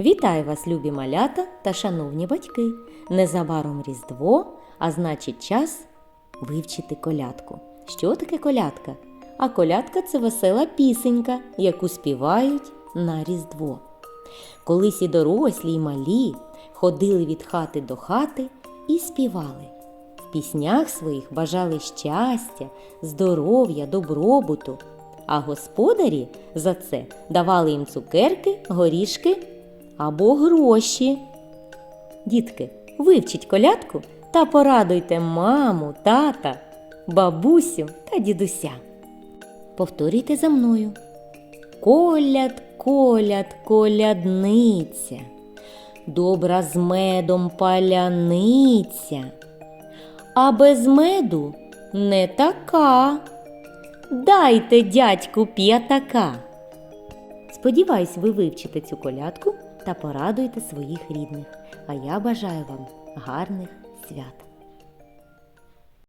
Вітаю вас, любі малята та шановні батьки! Незабаром Різдво, а значить час вивчити колядку. Що таке колядка? А колядка це весела пісенька, яку співають на Різдво. Колись і дорослі, і малі ходили від хати до хати і співали. В піснях своїх бажали щастя, здоров'я, добробуту, а господарі за це давали їм цукерки, горішки або гроші. Дітки, вивчіть колядку та порадуйте маму, тата, бабусю та дідуся. Повторюйте за мною. Коляд, коляд, колядниця, добра з медом паляниця, а без меду не така. Дайте дядьку п'ятака. Сподіваюсь, ви вивчите цю колядку та порадуйте своїх рідних. А я бажаю вам гарних свят.